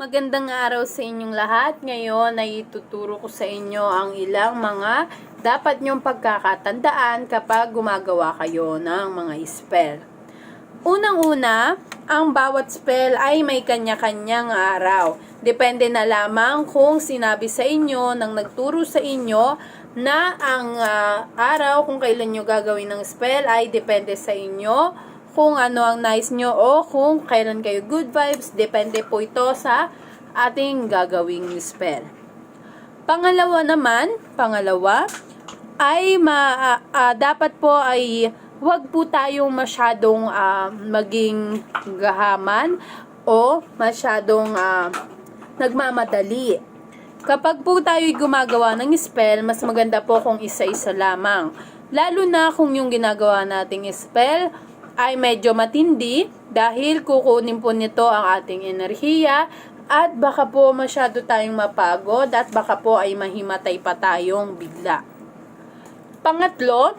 Magandang araw sa inyong lahat. Ngayon ay ituturo ko sa inyo ang ilang mga dapat nyong pagkakatandaan kapag gumagawa kayo ng mga spell. Unang-una, ang bawat spell ay may kanya-kanyang araw. Depende na lamang kung sinabi sa inyo ng nagturo sa inyo na ang ah, araw kung kailan nyo gagawin ng spell ay depende sa inyo kung ano ang nice nyo o kung kailan kayo good vibes. Depende po ito sa ating gagawing spell. Pangalawa naman, pangalawa, ay ma, ah, ah, dapat po ay wag po tayong masyadong ah, maging gahaman o masyadong ah, nagmamadali. Kapag po tayo'y gumagawa ng spell, mas maganda po kung isa-isa lamang. Lalo na kung yung ginagawa nating spell ay medyo matindi dahil kukunin po nito ang ating enerhiya at baka po masyado tayong mapagod at baka po ay mahimatay pa tayong bigla. Pangatlo,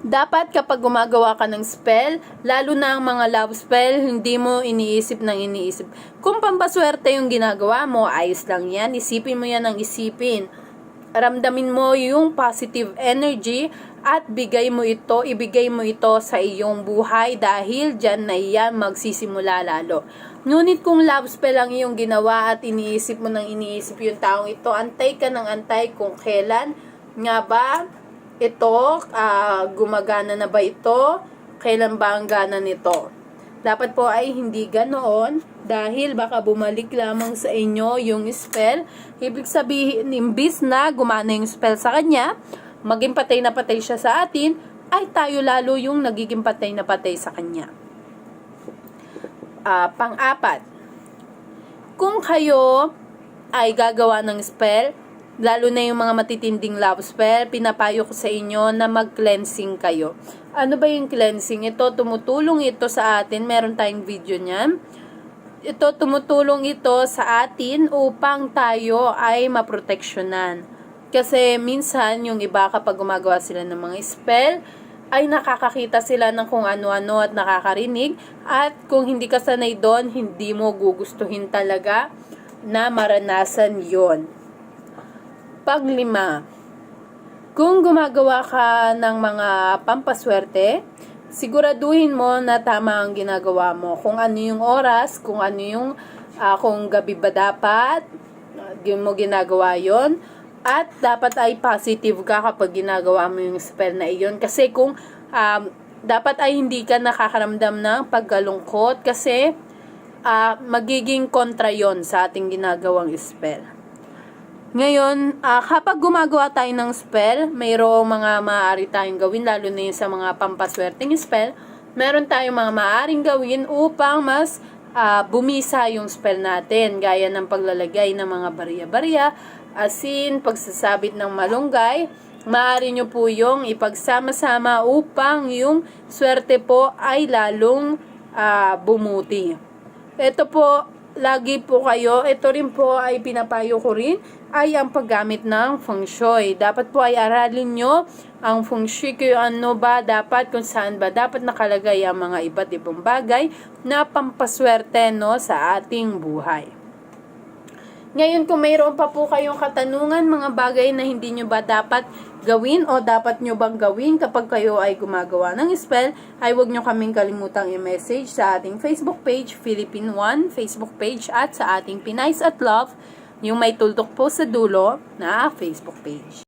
dapat kapag gumagawa ka ng spell, lalo na ang mga love spell, hindi mo iniisip ng iniisip. Kung pampaswerte yung ginagawa mo, ayos lang yan. Isipin mo yan ng isipin. Ramdamin mo yung positive energy at bigay mo ito, ibigay mo ito sa iyong buhay dahil dyan na yan magsisimula lalo. Ngunit kung love spell ang iyong ginawa at iniisip mo ng iniisip yung taong ito, antay ka ng antay kung kailan nga ba ito, ah, gumagana na ba ito? Kailan ba ang gana nito? Dapat po ay hindi ganoon dahil baka bumalik lamang sa inyo yung spell. Ibig sabihin, imbis na gumana yung spell sa kanya, maging patay na patay siya sa atin, ay tayo lalo yung nagiging patay na patay sa kanya. Ah, pang-apat, kung kayo ay gagawa ng spell, lalo na yung mga matitinding love spell, pinapayo ko sa inyo na mag-cleansing kayo. Ano ba yung cleansing? Ito, tumutulong ito sa atin. Meron tayong video niyan. Ito, tumutulong ito sa atin upang tayo ay maproteksyonan. Kasi minsan, yung iba kapag gumagawa sila ng mga spell, ay nakakakita sila ng kung ano-ano at nakakarinig. At kung hindi ka sanay doon, hindi mo gugustuhin talaga na maranasan yon. Paglima, kung gumagawa ka ng mga pampaswerte, siguraduhin mo na tama ang ginagawa mo. Kung ano yung oras, kung ano yung, ah, kung gabi ba dapat, di mo ginagawa yon At dapat ay positive ka kapag ginagawa mo yung spell na iyon. Kasi kung um, dapat ay hindi ka nakakaramdam ng pagkalungkot kasi ah, magiging kontra yon sa ating ginagawang spell. Ngayon, ah, kapag gumagawa tayo ng spell, mayroong mga maaari tayong gawin, lalo na yung sa mga pampaswerteng spell, meron tayong mga maaaring gawin upang mas ah, bumisa yung spell natin, gaya ng paglalagay ng mga barya-barya, asin, pagsasabit ng malunggay, maaari nyo po yung ipagsama-sama upang yung swerte po ay lalong ah, bumuti. Ito po, lagi po kayo, ito rin po ay pinapayo ko rin, ay ang paggamit ng feng shui. Dapat po ay aralin nyo ang feng shui kung ano ba dapat, kung saan ba dapat nakalagay ang mga iba't ibang bagay na pampaswerte no, sa ating buhay. Ngayon, kung mayroon pa po kayong katanungan, mga bagay na hindi nyo ba dapat gawin o dapat nyo bang gawin kapag kayo ay gumagawa ng spell, ay huwag nyo kaming kalimutang i-message sa ating Facebook page, Philippine One Facebook page, at sa ating Pinays at Love, yung may tuldok po sa dulo na Facebook page.